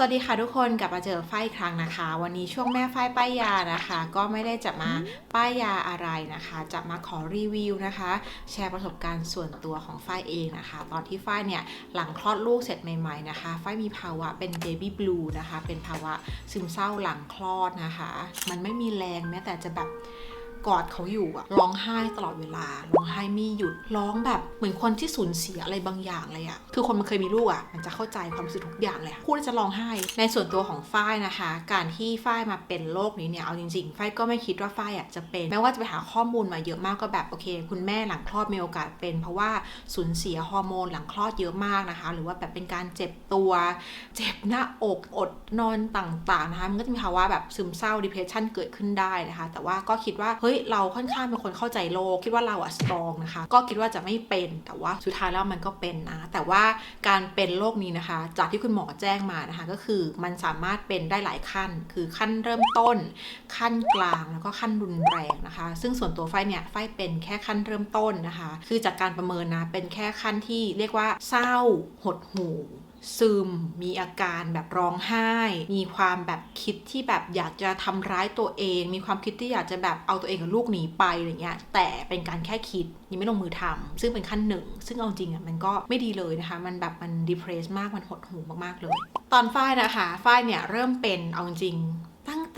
สวัสดีค่ะทุกคนกลับมาเจอฝ้ายอีกครั้งนะคะ วันนี้ช่วงแม่ฝ้ายป้ายยานะคะ ก็ไม่ได้จะมาป้ายยาอะไรนะคะ จะมาขอรีวิวนะคะ แชร์ประสบการณ์ส่วนตัวของฝ้ายเองนะคะ ตอนที่ฝ้ายเนี่ยหลังคลอดลูกเสร็จใหม่ ๆนะคะฝ้ายมีภาวะเป็นเบบี้บลูนะคะ เป็นภาวะซึมเศร้าหลังคลอดนะคะ มันไม่มีแรงแม้แต่จะแบบ กอดเขาอยู่อะร้องไห้ตลอดเวลา ร้องไห้ไม่หยุด ร้องแบบเหมือนคนที่สูญเสียอะไรบางอย่างเลยอะคือคนมันเคยมีลูกอะมันจะเข้าใจความรู้สึกทุกอย่างเลยอะพูดจะร้องไห้ ในส่วนตัวของฝ้ายนะคะ การที่ฝ้ายมาเป็นโรคนี้เนี่ย เอาจริงๆฝ้ายก็ไม่คิดว่าฝ้ายอะจะเป็น แม้ว่าจะไปหาข้อมูลมาเยอะมากก็แบบโอเค คุณแม่หลังคลอดมีโอกาสเป็น เพราะว่าสูญเสียฮอร์โมนหลังคลอดเยอะมากนะคะ หรือว่าแบบเป็นการเจ็บตัว เจ็บหน้าอกอดนอนต่างๆนะคะ มันก็จะมีภาวะแบบซึมเศร้า depression เกิดขึ้นได้นะคะ แต่ว่าก็คิดว่าเฮ้ยเราค่อนข้างเป็นคนเข้าใจโลก คิดว่าเราอะ strong นะคะ ก็คิดว่าจะไม่เป็นแต่ว่าสุดท้ายแล้วมันก็เป็นนะ แต่ว่าการเป็นโรคนี้นะคะ จากที่คุณหมอแจ้งมานะคะ ก็คือมันสามารถเป็นได้หลายขั้น คือขั้นเริ่มต้น ขั้นกลางแล้วก็ขั้นรุนแรงนะคะ ซึ่งส่วนตัวไฟเนี่ยไฟเป็นแค่ขั้นเริ่มต้นนะคะ คือจากการประเมินนะเป็นแค่ขั้นที่เรียกว่าเศร้าหดหู่ ซึม มีอาการแบบร้องไห้ มีความแบบคิดที่แบบอยากจะทำร้ายตัวเอง มีความคิดที่อยากจะแบบเอาตัวเองกับลูกหนีไปอะไรเงี้ย แต่เป็นการแค่คิดยังไม่ลงมือทำซึ่งเป็นขั้นหนึ่ง ซึ่งเอาจริงอะมันก็ไม่ดีเลยนะคะ มันแบบมัน depress มาก มันหดหูมากๆเลย ตอนฝ้ายนะคะ ฝ้ายเนี่ยเริ่มเป็นเอาจริง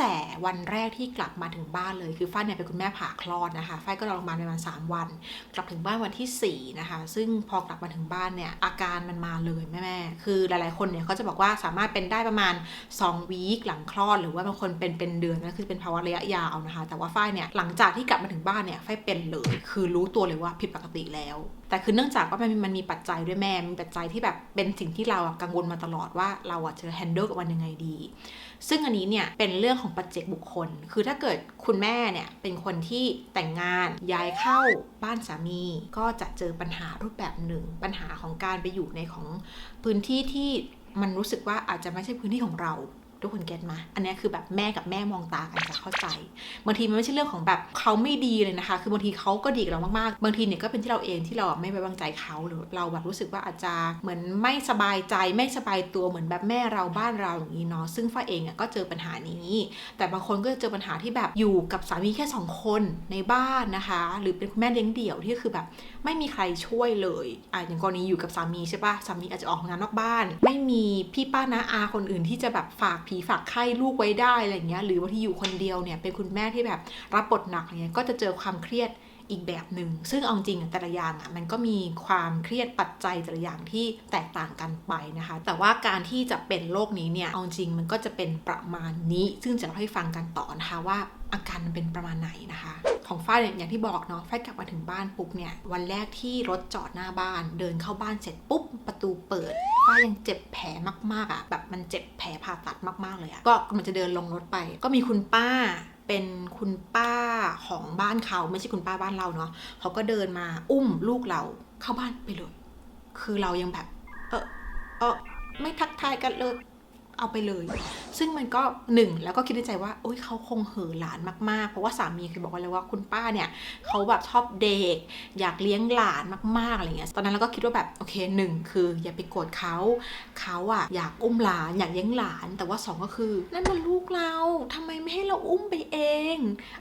แต่วันแรกที่กลับมาถึงบ้านเลยคือฝ้ายเนี่ยเป็นคุณแม่ผ่าคลอดนะคะฝ้ายก็นอโรงพยาบาลประมาณ3วัน กลับถึงบ้านวันที่4นะคะซึ่งพอกลับมาถึงบ้านเนี่ยอาการมันมาเลยแม่ๆคือหลายๆคนเนี่ยเขาจะบอกว่าสามารถเป็นได้ประมาณ2วีคหลังคลอด หรือว่าบางคนเป็นเป็นเดือนนะคือเป็นภาวะระยะยาวนะคะ แต่ว่าฝ้ายเนี่ยหลังจากที่กลับมาถึงบ้านเนี่ยฝ้ายเป็นเลย คือรู้ตัวเลยว่าผิดปกติแล้ว แต่คือเนื่องจากว่ามันมันมีปัจจัยด้วยแม่มีปัจจัยที่แบบเป็นสิ่งที่เราอะกังวลมาตลอดว่าเราอะจะ handle กับมันยังไงดี ซึ่งอันนี้เนี่ยเป็นเรื่องของปัจเจกบุคคล คือถ้าเกิดคุณแม่เนี่ยเป็นคนที่แต่งงานย้ายเข้าบ้านสามีก็จะเจอปัญหารูปแบบหนึ่ง ปัญหาของการไปอยู่ในของพื้นที่ที่มันรู้สึกว่าอาจจะไม่ใช่พื้นที่ของเรา ทุกคนเก็ตมา อันนี้คือแบบแม่กับแม่มองตากันจะเข้าใจ บางทีมันไม่ใช่เรื่องของแบบเขาไม่ดีเลยนะคะ คือบางทีเขาก็ดีกับเรามากๆ บางทีเนี่ยก็เป็นที่เราเองที่เราไม่ไว้วางใจเขาหรือเราแบบรู้สึกว่าอาจจะเหมือนไม่สบายใจไม่สบายตัวเหมือนแบบแม่เราบ้านเราอย่างนี้เนาะ ซึ่งฝ้ายเองอะก็เจอปัญหานี้ แต่บางคนก็จะเจอปัญหาที่แบบอยู่กับสามีแค่สองคนในบ้านนะคะ หรือเป็นแม่เลี้ยงเดี่ยวที่คือแบบไม่มีใครช่วยเลยอะอย่างกรณีอยู่กับสามีใช่ปะสามีอาจจะออกงานนอกบ้าน ไม่มีพี่ป้าน้าอาคนอื่นที่จะแบบฝากผีฝากไข้ลูกไว้ได้อะไรเงี้ยหรือบาที่อยู่คนเดียวเนี่ยเป็นคุณแม่ที่แบบรับบทหนักอะไรเงี้ยก็จะเจอความเครียดอีกแบบหนึ่งซึ่งเอาจริงแต่ละอย่างอะมันก็มีความเครียดปัจจัยแต่ละอย่างที่แตกต่างกันไปนะคะ แต่ว่าการที่จะเป็นโรคนี้เนี่ยเอาจริงมันก็จะเป็นประมาณนี้ ซึ่งจะเล่าให้ฟังกันต่อนะคะว่า อาการมันเป็นประมาณไหนนะคะ ของฝ้ายเนี่ยอย่างที่บอกเนาะฝ้ายกลับมาถึงบ้านปุ๊บเนี่ยวันแรกที่รถจอดหน้าบ้าน เดินเข้าบ้านเสร็จปุ๊บประตูเปิดฝ้ายยังเจ็บแผลมากๆอะ่ะแบบมันเจ็บแผลผ่าตัดมากๆเลยอะ่ะก็มันจะเดินลงรถไป ก็มีคุณป้าเป็นคุณป้าของบ้านเขาไม่ใช่คุณป้าบ้านเราเนาะเขาก็เดินมาอุ้มลูกเราเข้าบ้านไปเลย คือเรายังแบบ เออเออไม่ทักทายกันเลย เอาไปเลย ซึ่งมันก็หนึ่งแล้วก็คิดในใจว่าโอ๊ยเขาคงเห่อหลานมากๆ เพราะว่าสามีเคยบอกไว้เลยว่าคุณป้าเนี่ยเขาแบบชอบเด็ก อยากเลี้ยงหลานมากๆอะไรเงี้ยตอนนั้นเราก็คิดว่าแบบโอเคหนึ่งคืออย่าไปโกรธเขาเขาอะอยากอุ้มหลานอยากเลี้ยงหลาน แต่ว่าสองก็คือนั่นมันลูกเราทำไมไม่ให้เราอุ้มไปเอง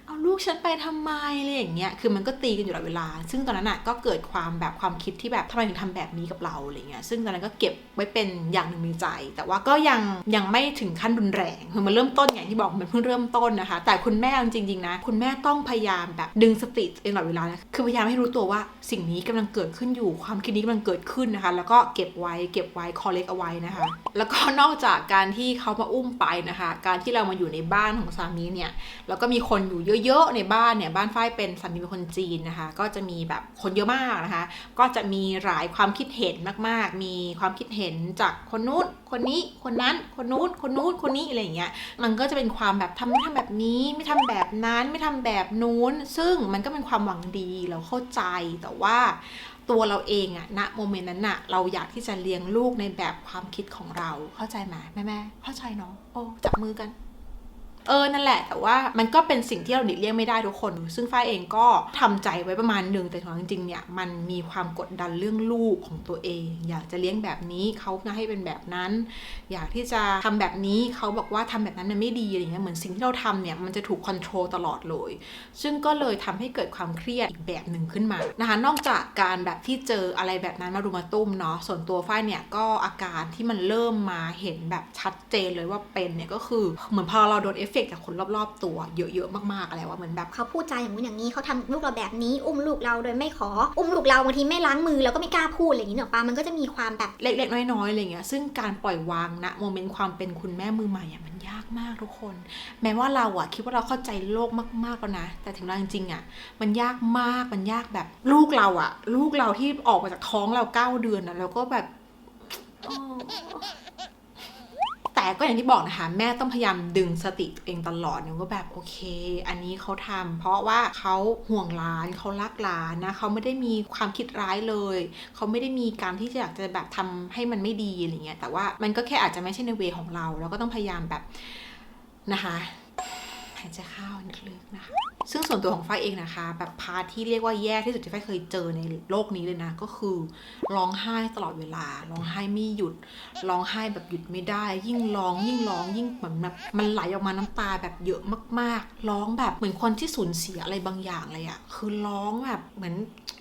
เอาลูกฉันไปทำไมอะไรอย่างเงี้ยคือมันก็ตีกันอยู่ตลอดเวลา ซึ่งตอนนั้นอะก็เกิดความแบบความคิดที่แบบทำไมถึงทำแบบนี้กับเราอะไรเงี้ยซึ่งตอนนั้นก็เก็บไว้เป็นอย่างหนึ่งในใจ แต่ว่าก็ยังยังไม่ถึงขั้นรุนแรงคือมันเริ่มต้นอย่างที่บอกมันเพิ่งเริ่มต้นนะคะ แต่คุณแม่จริงๆนะ คุณแม่ต้องพยายามแบบดึงสติเองตลอดเวลานะคือพยายามให้รู้ตัวว่าสิ่งนี้กำลังเกิดขึ้นอยู่ความคิดนี้กำลังเกิดขึ้นนะคะ แล้วก็เก็บไว้เก็บไว้คอเล็กเอาไว้นะคะ แล้วก็นอกจากการที่เขามาอุ้มไปนะคะ การที่เรามาอยู่ในบ้านของสามีเนี่ยแล้วก็มีคนอยู่เยอะๆในบ้านเนี่ยบ้านฝ้ายเป็นสามีเป็นคนจีนนะคะ ก็จะมีแบบคนเยอะมากนะคะ ก็จะมีหลายความคิดเห็นมากๆ มีความคิดเห็นจากคนนู้น คนนี้คนนั้น คนนู้น คนนู้น คนนี้อะไรอย่างเงี้ย มันก็จะเป็นความแบบทำไม่ทำแบบนี้ไม่ทำแบบนั้นไม่ทำแบบนู้น ซึ่งมันก็เป็นความหวังดีเราเข้าใจแต่ว่าตัวเราเองอะณโมเมนต์นั้นอะเราอยากที่จะเลี้ยงลูกในแบบความคิดของเราเข้าใจไหมแม่แม่เข้าใจเนาะโอ้จับมือกัน เออนั่นแหละแต่ว่ามันก็เป็นสิ่งที่เราหลีกเลี่ยงไม่ได้ทุกคน ซึ่งฝ้ายเองก็ทำใจไว้ประมาณหนึ่งแต่ของจริงๆเนี่ยมันมีความกดดันเรื่องลูกของตัวเอง อยากจะเลี้ยงแบบนี้เขาจะให้เป็นแบบนั้น อยากที่จะทำแบบนี้เขาบอกว่าทำแบบนั้นมันไม่ดีอะไรเงี้ยเหมือนสิ่งที่เราทำเนี่ยมันจะถูกคอนโทรลตลอดเลย ซึ่งก็เลยทำให้เกิดความเครียดอีกแบบหนึ่งขึ้นมานะคะนอกจากการแบบที่เจออะไรแบบนั้นมารุมมาตุ้มเนาะส่วนตัวฝ้ายเนี่ยก็อาการที่มันเริ่มมาเห็นแบบชัดเจนเลยว่าเป็นเนี่ยก็คือเหมือนพอเราโดนเอฟเฟกต์จากคนรอบๆ ตัวเยอะๆมากๆอะไรว่าเหมือนแบบเขาพูดจาอย่างนู้นอย่างนี้เขาทำลูกเราแบบนี้ อุ้มลูกเราโดยไม่ขอ อุ้มลูกเราบางทีไม่ล้างมือแล้วก็ไม่กล้าพูดอะไรอย่างนี้เนอะปามันก็จะมีความแบบเล็กๆน้อยๆอะไรเงี้ยซึ่งการปล่อยวางนะโมเมนต์ความเป็นคุณแม่มือใหม่อะมันยากมากทุกคน แม้ว่าเราอะคิดว่าเราเข้าใจโลกมากๆแล้วนะ แต่ถึงเราจริงๆอะมันยากมากมันยากแบบลูกเราอะลูกเราที่ออกมาจากท้องเราเก้าเดือนอะแล้วก็แบบ แต่ก็อย่างที่บอกนะคะ แม่ต้องพยายามดึงสติตัวเองตลอดเนี่ยว่าแบบโอเค อันนี้เขาทำเพราะว่าเขาห่วงหลานเขารักหลานนะเขาไม่ได้มีความคิดร้ายเลยเขาไม่ได้มีการที่จะอยากจะแบบทำให้มันไม่ดีอะไรเงี้ยแต่ว่ามันก็แค่อาจจะไม่ใช่ในเวของเรา เราก็ต้องพยายามแบบนะคะ หายใจเข้าลึกๆนะคะ ซึ่งส่วนตัวของฝ้ายเองนะคะ แบบพาที่เรียกว่าแย่ที่สุดที่ฝ้ายเคยเจอในโลกนี้เลยนะ ก็คือร้องไห้ตลอดเวลา ร้องไห้ไม่หยุด ร้องไห้แบบหยุดไม่ได้ ยิ่งร้องยิ่งร้องยิ่งเหมือนแบบมันไหลออกมาน้ำตาแบบเยอะมากๆ ร้องแบบเหมือนคนที่สูญเสียอะไรบางอย่างเลยอะคือร้องแบบเหมือน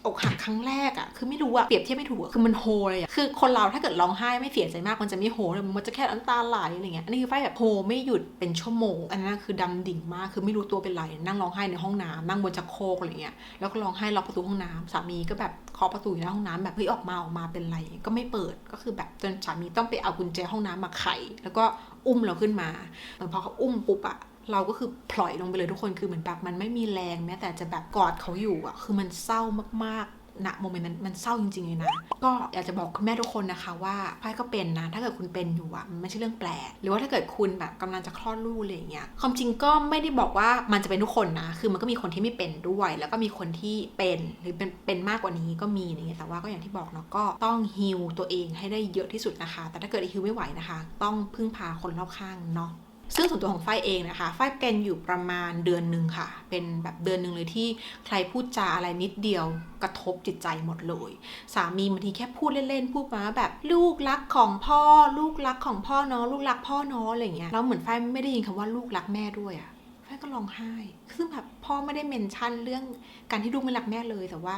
อกหักครั้งแรกอะคือไม่รู้อะเปรียบเทียบไม่ถูกอะคือมันโฮเลยอะคือคนเราถ้าเกิดร้องไห้ไม่เสียใจมากมันจะไม่โฮเลยมันจะแค่น้ำตาไหลอะไรเงี้ยอันนี้คือไฟแบบโฮไม่หยุดเป็นชั่วโมงอันนั้นคือดำดิ่งมากคือไม่รู้ตัวเป็นไรนั่งร้องไห้ในห้องน้ำนั่งบนชักโครกอะไรเงี้ยแล้วก็ร้องไห้ล็อกประตูห้องน้ำสามีก็แบบเคาะประตูอยู่หน้าห้องน้ำแบบเฮ้ยออกมาออกมาเป็นไรก็ไม่เปิดก็คือแบบจนสามีต้องไปเอากุญแจห้องน้ำมาไข แล้วก็อุ้มเราขึ้นมาเหมือนพอเขาอุ้มปุ๊บอะเราก็คือพลอยลงไปเลยทุกคนคือเหมือนแบบมันไม่มีแรงแม้แต่จะแบบกอดเขาอยู่อะคือมันเศร้ามากๆ ณโมเมนต์นั้นมันเศร้าจริงๆเลยนะ ก็อยากจะบอกคุณแม่ทุกคนนะคะว่าไพ่ก็เป็นนะ ถ้าเกิดคุณเป็นอยู่อะมันไม่ใช่เรื่องแปลก หรือว่าถ้าเกิดคุณแบบกำลังจะคลอดลูกอะไรอย่างเงี้ย ความจริงก็ไม่ได้บอกว่ามันจะเป็นทุกคนนะ คือมันก็มีคนที่ไม่เป็นด้วย แล้วก็มีคนที่เป็นหรือเป็นเป็นมากกว่านี้ก็มีอย่างเงี้ย แต่ว่าก็อย่างที่บอกเนาะก็ต้องฮิลตัวเองให้ได้เยอะที่สุดนะคะ แต่ถ้าเกิดฮิลไม่ไหวนะคะ ต้องพึ่งพาคนรอบข้างเนาะ ซึ่งส่วนตัวของฝ้ายเองนะคะฝ้ายเป็นอยู่ประมาณเดือนหนึ่งค่ะ เป็นแบบเดือนหนึ่งเลยที่ใครพูดจาอะไรนิดเดียวกระทบจิตใจหมดเลย สามีบางทีแค่พูดเล่นๆพูดมาแบบลูกรักของพ่อ ลูกรักของพ่อเนาะลูกรักพ่อเนาะอะไรเงี้ยแล้วเหมือนฝ้ายไม่ได้ยินคำว่าลูกรักแม่ด้วยอะฝ้ายก็ร้องไห้ซึ่งแบบพ่อไม่ได้เมนชั่นเรื่องการที่ลูกไม่รักแม่เลยแต่ว่า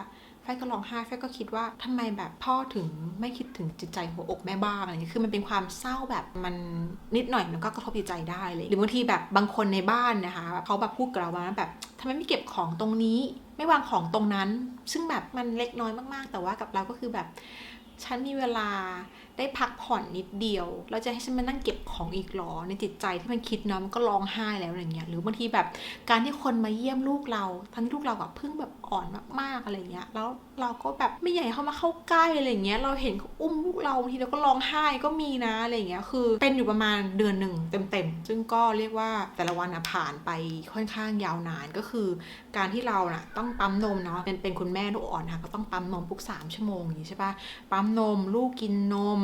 ฝ้ายก็ร้องไห้แฟก็คิดว่าทำไมแบบพ่อถึงไม่คิดถึงจิตใจหัวอกแม่บ้างอะไรเงี้ยคือมันเป็นความเศร้าแบบมันนิดหน่อยมันก็กระทบจิตใจได้เลย หรือบางทีแบบบางคนในบ้านนะคะเขาแบบพูดกับเราว่าแบบทำไมไม่เก็บของตรงนี้ ไม่วางของตรงนั้น ซึ่งแบบมันเล็กน้อยมากๆ แต่ว่ากับเราก็คือแบบฉันมีเวลา ได้พักผ่อนนิดเดียว แล้วจะให้ฉันมานั่งเก็บของอีกหรอ ในจิตใจที่มันคิดเนาะมันก็ร้องไห้แล้วอะไรเงี้ย หรือบางทีแบบการที่คนมาเยี่ยมลูกเรา ทั้งที่ลูกเราแบบเพิ่งแบบอ่อนมากๆอะไรเงี้ย แล้วเราก็แบบไม่อยากให้เขามาเข้าใกล้อะไรเงี้ย เราเห็นเขาอุ้มลูกเราบางทีเราก็ร้องไห้ก็มีนะอะไรเงี้ย คือเป็นอยู่ประมาณเดือนหนึ่งเต็มๆ ซึ่งก็เรียกว่าแต่ละวันอะผ่านไปค่อนข้างยาวนานก็คือ การที่เราน่ะต้องปั๊มนมเนาะ เป็นเป็นคุณแม่ลูกอ่อนค่ะก็ต้องปั๊มนมทุกสามชั่วโมงอย่างนี้ใช่ปะปั๊มนมลูกกินนม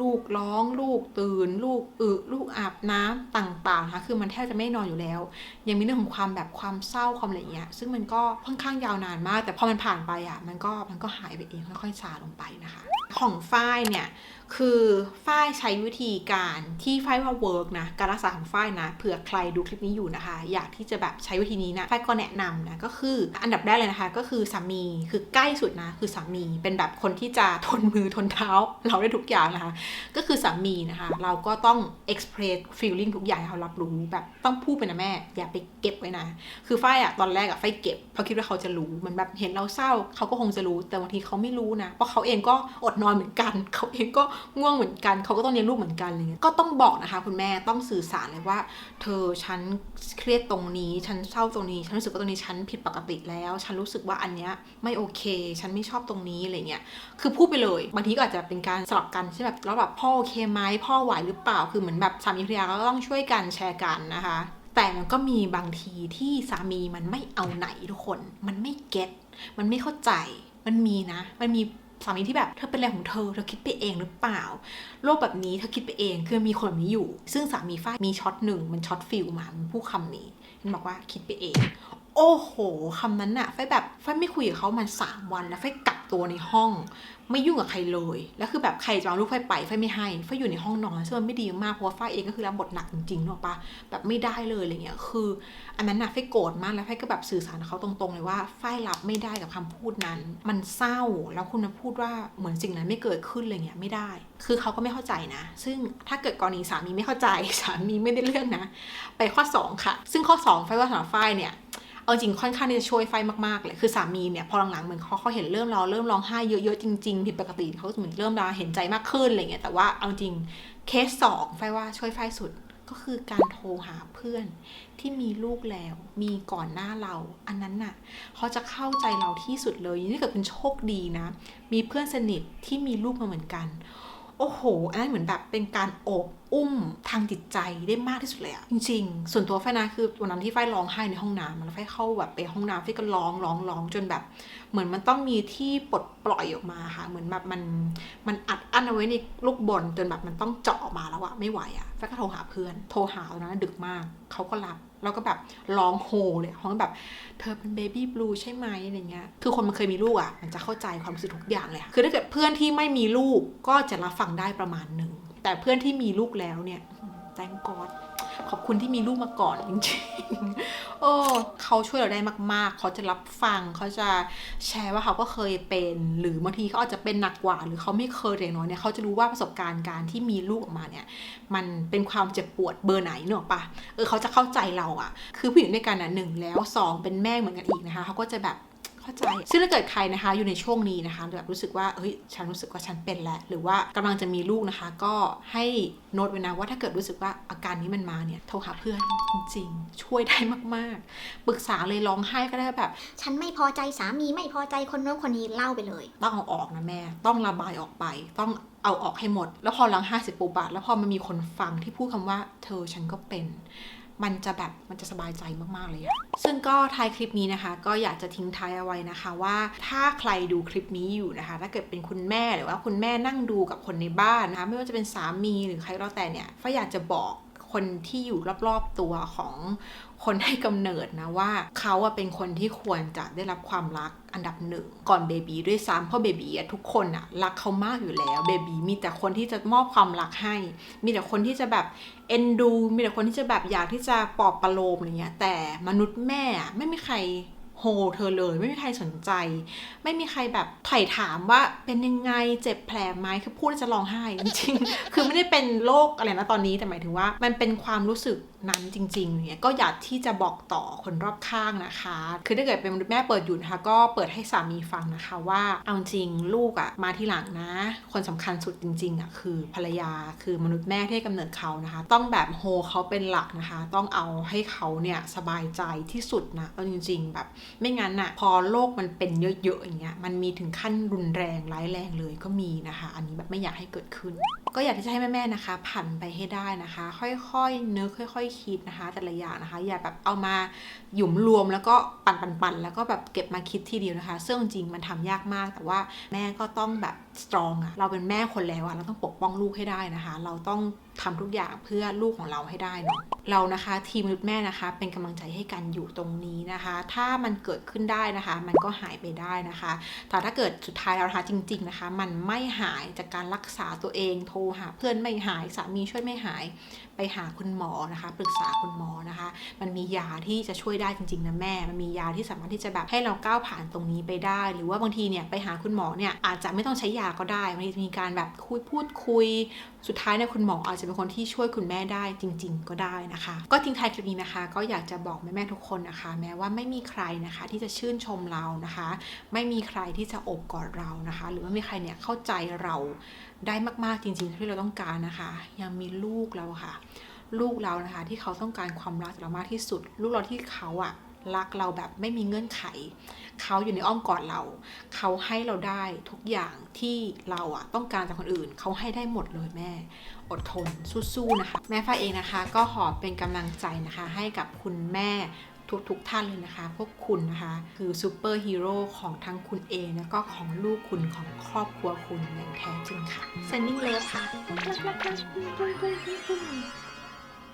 ลูกร้อง ลูกตื่น ลูกอึลูกอาบน้ำต่างๆนะคะคือมันแทบจะไม่นอนอยู่แล้ว ยังมีเรื่องของความแบบความเศร้าความอะไรเงี้ยซึ่งมันก็ค่อนข้างยาวนานมาก แต่พอมันผ่านไปอะมันก็มันก็หายไปเองค่อยๆซาลงไปนะคะ ของฝ้ายเนี่ย คือฝ้ายใช้วิธีการที่ฝ้ายว่าเวิร์กนะ การรักษาของฝ้ายนะ เผื่อใครดูคลิปนี้อยู่นะคะ อยากที่จะแบบใช้วิธีนี้นะฝ้ายก็แนะนำนะ ก็คืออันดับแรกเลยนะคะ ก็คือสามี คือใกล้สุดนะ คือสามี เป็นแบบคนที่จะทนมือทนเท้า เราได้ทุกอย่างนะคะ ก็คือสามีนะคะ เราก็ต้อง express feeling ทุกอย่างให้เขารับรู้แบบต้องพูดไปนะแม่ อย่าไปเก็บไว้นะ คือฝ้ายอะตอนแรกอะฝ้ายเก็บ เพราะคิดว่าเขาจะรู้ มันแบบเห็นเราเศร้า เขาก็คงจะรู้ แต่บางทีเขาไม่รู้นะ เพราะเขาเองก็อดนอนเหมือนกัน เขาเองก็ง่วงเหมือนกันเขาก็ต้องเลี้ยงลูกเหมือนกันอะไรเงี้ยก็ต้องบอกนะคะ คุณแม่ต้องสื่อสารเลยว่า เธอฉันเครียดตรงนี้ ฉันเศร้าตรงนี้ ฉันรู้สึกว่าตรงนี้ฉันผิดปกติแล้ว ฉันรู้สึกว่าอันเนี้ยไม่โอเค ฉันไม่ชอบตรงนี้อะไรเงี้ยคือพูดไปเลยบางทีก็อาจจะเป็นการสลับกันใช่แบบแล้วแบบพ่อโอเคไหมพ่อไหวหรือเปล่าคือเหมือนแบบสามีภรรยาก็ต้องช่วยกันแชร์กันนะคะแต่มันก็มีบางทีที่สามีมันไม่เอาไหนทุกคน มันไม่เก็ต มันไม่เข้าใจ มันมีนะ มันมี สามีที่แบบเธอเป็นอะไรของเธอเธอคิดไปเองหรือเปล่า โลกแบบนี้เธอคิดไปเองคือมีคนแบบนี้อยู่ ซึ่งสามีฝ้ายมีช็อตหนึ่งมันช็อตฟิลมามันพูดคำนี้มันบอกว่าคิดไปเอง โอ้โหคำนั้นอะไฟแบบไฟไม่คุยกับเขามันสามวันแล้วไฟกักตัวในห้อง ไม่ยุ่งกับใครเลย แล้วคือแบบใครจะเอาลูกไฟไปไฟไม่ให้ไฟอยู่ในห้องนอนซึ่งมันไม่ดีมากเพราะว่าไฟเองก็คือรับบทหนักจริงๆเนอะปะแบบไม่ได้เลยอะไรเงี้ยคือ อันนั้นน่ะไฟโกรธมากแล้วไฟก็แบบสื่อสารเขาตรงๆเลยว่าไฟรับไม่ได้กับคำพูดนั้น มันเศร้าแล้วคุณมาพูดว่าเหมือนสิ่งนั้นไม่เกิดขึ้นอะไรเงี้ยไม่ได้ คือเขาก็ไม่เข้าใจนะ ซึ่งถ้าเกิดกรณีสามีไม่เข้าใจสามีไม่ได้เรื่องนะ ไปข้อ 2 ค่ะ ซึ่งข้อ 2 ไฟว่าสำหรับไฟเนี่ย เอาจริงค่อนข้างที่จะช่วยไฟมากๆเลยคือสามีเนี่ยพอหลังๆเหมือนเขาเขาเห็นเริ่มร้องเริ่มร้องไห้เยอะๆจริงๆผิดปกติเขาเหมือนเริ่มราเห็นใจมากขึ้นอะไรเงี้ยแต่ว่าเอาจริงเคสสองไฟว่าช่วยไฟสุดก็คือการโทรหาเพื่อนที่มีลูกแล้ว มีก่อนหน้าเรา อันนั้นน่ะเขาจะเข้าใจเราที่สุดเลยนี่เกิดเป็นโชคดีนะ มีเพื่อนสนิทที่มีลูกมาเหมือนกัน โอ้โห อันนั้นเหมือนแบบเป็นการโอบอุ้มทางจิตใจได้มากที่สุดเลยอะจริง ๆ ส่วนตัวไฟนะคือวันนั้นที่ไฟร้องไห้ในห้องน้ำมันไฟเข้าแบบไปห้องน้ำไฟก็ร้องร้องร้องจนแบบ เหมือนมันต้องมีที่ปลดปล่อยออกมาค่ะ เหมือนแบบมันมันอัดอั้นเอาไว้ในลูกบอลจนแบบมันต้องเจาะออกมาแล้วอะไม่ไหวอะไฟก็โทรหาเพื่อน โทรหาตอนนั้นดึกมากเขาก็รับ แล้วก็แบบร้องโฮเลยร้องแบบเธอเป็นเบบี้บลูใช่ไหมอะไรเงี้ย คือคนมันเคยมีลูกอะ มันจะเข้าใจความรู้สึกทุกอย่างเลยอะคือถ้าเกิดเพื่อนที่ไม่มีลูกก็จะรับฟังได้ประมาณหนึ่ง แต่เพื่อนที่มีลูกแล้วเนี่ยแตงกอด ขอบคุณที่มีลูกมาก่อนจริงๆโอ้เขาช่วยเราได้มาก ๆ เขาจะรับฟังเขาจะแชร์ว่าเขาก็เคยเป็น หรือบางทีเขาอาจจะเป็นหนักกว่า หรือเขาไม่เคยแต่อย่างน้อยเนี่ยเขาจะรู้ว่าประสบการณ์การที่มีลูกออกมาเนี่ย มันเป็นความเจ็บปวดเบอร์ไหนเนอะปะเออเขาจะเข้าใจเราอะคือผู้หญิงด้วยกันอะหนึ่งแล้วสองเป็นแม่เหมือนกันอีกนะคะเขาก็จะแบบ เข้าใจ ซึ่งถ้าเกิดใครนะคะอยู่ในช่วงนี้นะคะแบบรู้สึกว่าเฮ้ยฉันรู้สึกว่าฉันเป็นแล้วหรือว่ากำลังจะมีลูกนะคะ ก็ให้โน้ตไว้นะว่าถ้าเกิดรู้สึกว่าอาการนี้มันมาเนี่ยโทรหาเพื่อนจริง ๆ ช่วยได้มากๆปรึกษาเลยร้องไห้ก็ได้แบบ ฉันไม่พอใจสามีไม่พอใจคนโน้นคนนี้เล่าไปเลย ต้องเอาออกนะแม่ ต้องระบายออกไปต้องเอาออกให้หมด แล้วพอหลังห้าสิบปูบาทแล้วพอมันมีคนฟังที่พูดคำว่า เธอฉันก็เป็น มันจะแบบมันจะสบายใจมากๆเลยอะซึ่งก็ท้ายคลิปนี้นะคะ ก็อยากจะทิ้งท้ายเอาไว้นะคะว่าถ้าใครดูคลิปนี้อยู่นะคะ ถ้าเกิดเป็นคุณแม่หรือว่าคุณแม่นั่งดูกับคนในบ้านนะคะไม่ว่าจะเป็นสามีหรือใครก็แล้วแต่เนี่ยฟ้าอยากจะบอกคนที่อยู่รอบๆตัวของคนให้กำเนิดนะว่าเขาเป็นคนที่ควรจะได้รับความรัก อันดับหนึ่งก่อนเบบีด้วยซ้ำเพราะเบบีอะทุกคนอะรักเขามากอยู่แล้วเบบีมีแต่คนที่จะมอบความรักให้ มีแต่คนที่จะแบบเอ็นดู มีแต่คนที่จะแบบอยากที่จะปลอบประโลมอะไรเงี้ยแต่มนุษย์แม่อะไม่มีใครโฮเธอเลยไม่มีใครสนใจ ไม่มีใครแบบไถ่ถามว่าเป็นยังไงเจ็บแผลไหมคือพูดจะร้องไห้จริงๆคือไม่ได้เป็นโรคอะไรนะตอนนี้แต่หมายถึงว่า มันเป็นความรู้สึก นั้นจริงๆเนี่ยก็อยากที่จะบอกต่อคนรอบข้างนะคะ คือถ้าเกิดเป็นแม่เปิดอยู่นะคะก็เปิดให้สามีฟังนะคะว่าเอาจริงลูกอะมาที่หลังนะ คนสำคัญสุดจริงๆอะคือภรรยาคือมนุษย์แม่ที่ให้กำเนิดเขานะคะ ต้องแบบโฮเขาเป็นหลักนะคะ ต้องเอาให้เขาเนี่ยสบายใจที่สุดนะเอาจริง ๆ แบบ ไม่งั้นน่ะพอโรคมันเป็นเยอะๆอย่างเงี้ยมันมีถึงขั้นรุนแรงร้ายแรงเลยก็มีนะคะ อันนี้แบบไม่อยากให้เกิดขึ้น ก็อยากที่จะให้แม่ๆนะคะ ผ่านไปให้ได้นะคะ ค่อยๆนึกค่อย ๆคิดนะคะ แต่ละอย่างนะคะ อย่าแบบเอามาหยุมรวมแล้วก็ปั่นปั่นแล้วก็แบบเก็บมาคิดทีเดียวนะคะ ซึ่งจริงๆมันทำยากมาก แต่ว่าแม่ก็ต้องแบบสตรองอะเราเป็นแม่คนแล้วอะเราต้องปกป้องลูกให้ได้นะคะ เราต้อง ทำทุกอย่างเพื่อลูกของเราให้ได้เนาะเรานะคะ ทีมมนุษย์แม่นะคะ เป็นกำลังใจให้กันอยู่ตรงนี้นะคะ ถ้ามันเกิดขึ้นได้นะคะ มันก็หายไปได้นะคะ แต่ถ้าเกิดสุดท้ายแล้วนะคะจริง ๆนะคะ มันไม่หายจากการรักษาตัวเอง โทรหาเพื่อนไม่หายสามีช่วยไม่หาย ไปหาคุณหมอนะคะปรึกษาคุณหมอนะคะ มันมียาที่จะช่วยได้จริงๆนะแม่ มันมียาที่สามารถที่จะแบบให้เราก้าวผ่านตรงนี้ไปได้ หรือว่าบางทีเนี่ยไปหาคุณหมอเนี่ยอาจจะไม่ต้องใช้ยาก็ได้มันจะมีการแบบคุยพูดคุย สุดท้ายเนี่ยคุณหมออาจจะเป็นคนที่ช่วยคุณแม่ได้จริง ๆ ก็ได้นะคะ ก็ทิ้งท้ายคลิปนี้นะคะ ก็อยากจะบอกแม่ๆทุกคนนะคะ แม้ว่าไม่มีใครนะคะที่จะชื่นชมเรานะคะ ไม่มีใครที่จะอบกอดเรานะคะ หรือว่าไม่มีใครเนี่ยเข้าใจเราได้มากๆจริง ๆ ที่เราต้องการนะคะ ยังมีลูกเราค่ะ ลูกเรานะคะที่เขาต้องการความรักจากเรามากที่สุด ลูกเราที่เขาอะ รักเราแบบไม่มีเงื่อนไข เขาอยู่ในอ้อมกอดเรา เขาให้เราได้ทุกอย่างที่เราอะต้องการจากคนอื่น เขาให้ได้หมดเลยแม่ อดทนสู้ๆนะคะ แม่ฝ้ายเองนะคะ ก็ขอเป็นกำลังใจนะคะ ให้กับคุณแม่ทุกๆท่านเลยนะคะ พวกคุณนะคะ คือซูเปอร์ฮีโร่ของทั้งคุณเองแล้วก็ของลูกคุณของครอบครัวคุณอย่างแท้จริงค่ะ sending love ค่ะ